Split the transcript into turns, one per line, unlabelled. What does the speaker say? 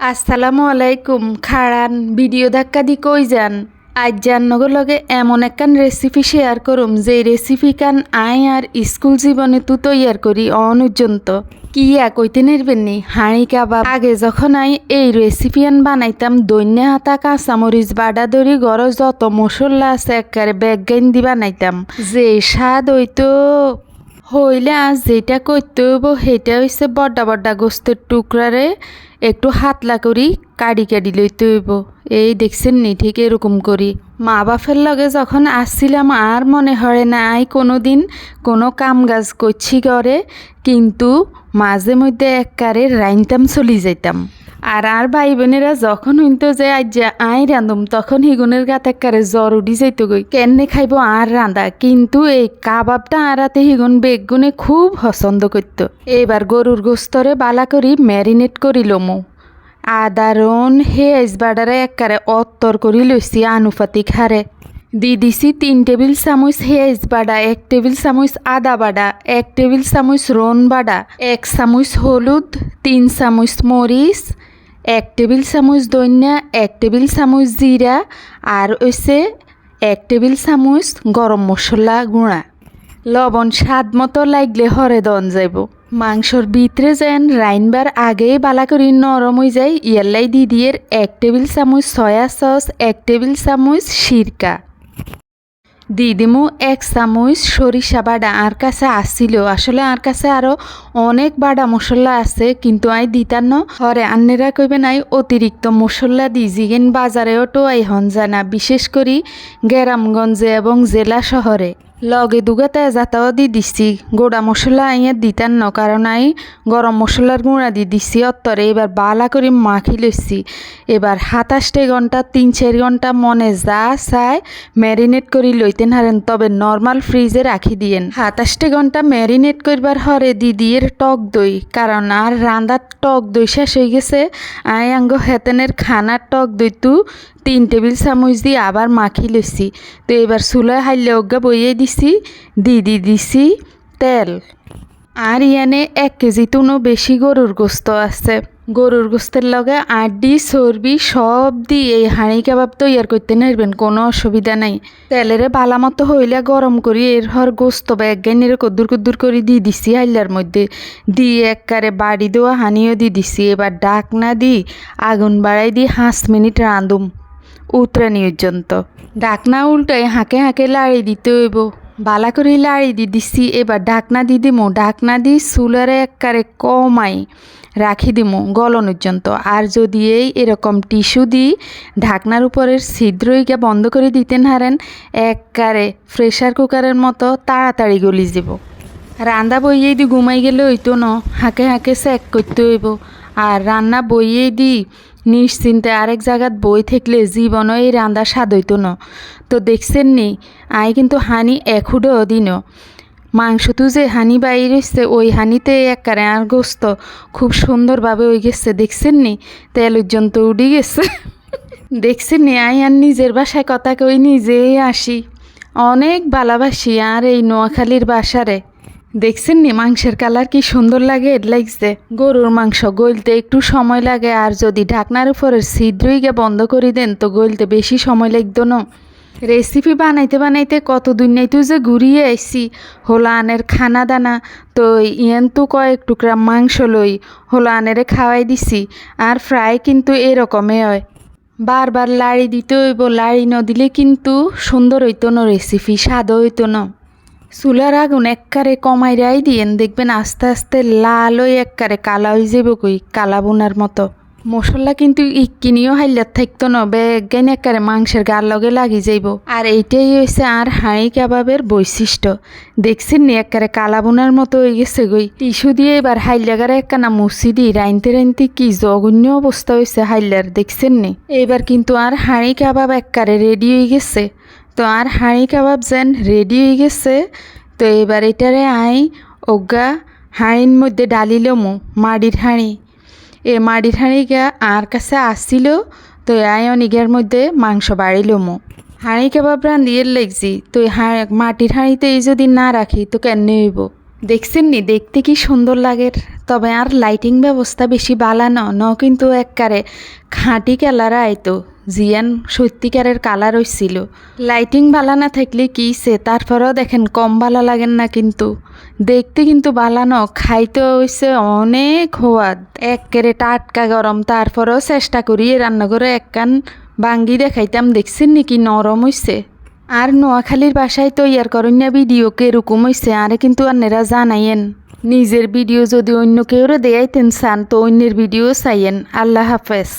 আসসালামু আলাইকুম, খাড়ান, ভিডিও ধাক্কা দি কই যান? আজ জান্নগর লগে এমন একখান রেসিপি শেয়ার করুম যে রেসিপি কান আই আর স্কুল জীবনে তু তৈয়ার করি অনুর্জন্ত কি কইতে নেরবেননি হাঁড়ি কাবাব। আগে যখন আই এই রেসিপি আন বানাইতাম, দৈন্য হাতা কাঁচামরিচ বাডা দড়ি, গরজ, যত মশলা আছে একবারে ব্যাগাইন দি বানাইতাম। যে স্বাদ হইতো হইলে আজ যেটা করতে হইব সেটা হইছে বড্ডা বড্ডা গোস্তের টুকরারে একটু হাতলা করি কাড়ি কাড়ি লইতে হইব। এই দেখছেন নি, ঠিক এরকম করি। মা বাপের লগে যখন আসছিলাম, আর মনে হয় না, আই কোনো দিন কোনো কাম কাজ করছি করে কিন্তু মাঝে মধ্যে এককারে রাইনতাম চলি যাইতাম। আর আর ভাই বোনেরা যখন হইতো যে আজ আই রান্ধুম তখন হিগুনের গাত একবারে জ্বর উঠি যাইতো গই। কেনে খাইব আর রান্ধা কিন্তু এই কাবাবটা আরাতে হিগুন বেগুনে খুব পছন্দ করতো। এবার গরুর গোস্তরে বালা করি ম্যারিনেট করি লমু। আদা, রন, হেজ বাডারে একবারে অত্তর করি লইছি আনুপাতিক হারে। দি দিছি তিন টেবিল চামচ হেজ বাডা, এক টেবিল চামচ আদা বাডা, এক টেবিল চামচ রন বাডা, এক চামচ হলুদ, তিন চামচ মরিচ এক টেবিল চামচ দইনা এক টেবিল চামচ জিরা আর হইছে এক টেবিল চামচ গরম মশলা গুঁড়া। লবণ স্বাদ মতো লাগলে হরে দন যাইব মাংসর ভিতরে যেন রাইনবার আগেই বালা করি নরম হয়ে যায় ইয়াল্লাই দি দিয়ে এক টেবিল চামচ সয়া সস এক টেবিল চামচ সিরকা দি দিমু এক চামুচ সরিষা বাডা আর কাছে আসছিল আসলে আর কাছে আরও অনেক বাডা মশলা আছে, কিন্তু আই দিতার ন। হরে আন্নেরা কইবে নাই অতিরিক্ত মশলা দি জিগেন বাজারেও তো আই হন জানা, বিশেষ করি গ্রামগঞ্জে এবং জেলা শহরে। লগে দুগাতে যাতাও দি দিছি। গোড়া মশলা আইয়া দিতার ন কারণ আই গরম মশলার গুঁড়া দি দিছি। অত্তরে এবার বালা করে মাখি লইছি। এবার সাতাশটে ঘণ্টা, তিন চার ঘণ্টা মনে যা চায় ম্যারিনেট করি লইতেন হারেন, তবে নর্মাল ফ্রিজে রাখি দিয়েন। সাতাশটে ঘণ্টা ম্যারিনেট করবার হরে দি দিয়ের টক দই, কারণ আর রান্দার টক দই শেষ হয়ে গেছে। আই আঙ্গ হেতেনের খানার টক দই তু তিন টেবিল চামচ দিয়ে আবার মাখি লইছি তো এবার চুলায় হাইলে অজ্ঞা বইয়ে দিছি, দি দি দিছি তেল। আর ইয়ানে এক কেজি তুনো বেশি গরুর গোস্ত আছে। গরুর গোস্তের লগে আড্ডি চর্বি সব দিয়ে এই হাঁড়ি কাবাব তৈয়ার করতে নারবেন কোনো অসুবিধা নাই। তেলেরে বালা মতো হইলে গরম করি এর হর গোস্ত বা এক গাইনের কদ্দুর কদ্দুর করে দিয়ে দিছি হাইলার মধ্যে। দিয়ে এককারে বাড়ি দেওয়া হানিও দিয়ে দিছি, এবার ডাক না দি আগুন বাড়াই দিয়ে পাঁচ মিনিট রাঁধুম। উতরানি পর্যন্ত ডাকনা উল্টাই হাঁকে হাঁকে লাড়ি দিতে হইব। বালা করে লাড়ি দি দিছি, এবার ডাকনা দি দিমু, ডাকনা দি চুলারে এককারে কমাই রাখি দিমু গলন পর্যন্ত। আর যদি এই এরকম টিস্যু দি ঢাকনার উপরের ছিদ্রইকে বন্ধ করে দিতেন হারেন, এককারে প্রেশার কুকারের মতো তাড়াতাড়ি গলি যাব। রান্না বইয়েই দি ঘুমাই গেলে হইতো ন, হাঁকে হাঁকে চেক করতে হইব। আর রান্না বইয়েই দি নিশ্চিন্তে আরেক জায়গাত বই থাকলে জীবনও এই রান্না স্বাদ হইতো ন। তো দেখছেন নি, আই কিন্তু হানি এখুডো দিন মাংসটো যে হানি বাইর হচ্ছে ওই হানিতে একবারে আর গোস্ত। খুব সুন্দরভাবে ওই গেছে, দেখছেন নি? তেল পর্যন্ত উড়ি গেছে। দেখছেন নি, আই আর নিজের বাসায় কথা কই নিজেই আসি অনেক ভালোবাসি আর এই নোয়াখালীর বাসারে দেখছেন নি মাংসের কালার কি সুন্দর লাগে? লাগছে। গরুর মাংস গলতে একটু সময় লাগে, আর যদি ঢাকনার উপরের ছিদ্রইকে বন্ধ করে দেন, তো গলতে বেশি সময় লাগতো না। রেসিপি বানাইতে বানাইতে কত দুনিয়াইতেও যে ঘুরিয়ে আইসি। হোলা আনের খানা দানা, তো ইয়ান তো কয়েক টুকরা মাংস লই, হোলা আনেরে খাওয়াই দিছি, আর ফ্রাই কিন্তু এরকমই হয়। বারবার লাড়ি দিতে হইব, লাড়ি ন দিলে কিন্তু সুন্দর হইতো না, রেসিপি স্বাদ হইতো না। চুলার আগুন এককারে কমাই রাই দিয়েন, দেখবেন আস্তে আস্তে লাল হয়ে এককারে কালা হয়ে যাব কই, কালা বোনার মতো। মশলা কিন্তু ইকিনিও হাইলার থাকতো না, বেগাইন একবারে মাংসের গার লগে লাগি যাইব। আর এইটাই হয়েছে আর হাঁড়ি কাবাবের বৈশিষ্ট্য। দেখছেন নি কালা বোনার মতো হয়ে গেছে গই টিস্যু দিয়ে এবার হাইলাগারে একখানা মুসি দি রাইনতে রাইনতে কি জঘন্য অবস্থা হয়েছে হাইলার, দেখছেন নি? এবার কিন্তু আর হাঁড়ি কাবাব একবারে রেডি হয়ে গেছে। তো আর হাঁড়ি কাবাব যেন রেডি হয়ে গেছে। তো এবার এটারে আই অজ্ঞা হাঁড়ির মধ্যে ডালিলমু মাটির হাঁড়ি। এ মাটির হাঁড়িটা আর কাছে আসছিল তো আই অনিগের মধ্যে মাংস বাড়িলমু হাঁড়ি কাবাব রান্ধিয়ে লেগছি, তো মাটির হাঁড়িতে এই যদি না রাখি, তো কেন হইব? দেখছেন নি? দেখতে কি সুন্দর লাগে। তবে আর লাইটিং ব্যবস্থা বেশি বালানো ন কিন্তু এককারে খাঁটি কালার আইতো জিয়ান সত্যিকারের কালার হইছিল। লাইটিং বালা না থাকলে কি সে? তারপরেও দেখেন কম ভালো লাগেন না কিন্তু। দেখতে কিন্তু বালানো খাইতে হইছে অনেক হওয়াদ একেরে টাটকা গরম, তারপরেও চেষ্টা করি রান্না করে একখান বাঙ্গি দেখাইতাম, দেখছেন নাকি নরম হইছে? আর নোয়াখালীর বাসায় তৈয়ার করেন না ভিডিও কেরকম হইছে, আরে কিন্তু আন্নেরা জানাইয়েন। নিজের ভিডিও যদি অন্য কেউরে দেয়াইতেন চান তো অন্যের ভিডিও চাইয়েন। আল্লাহ হাফেজ।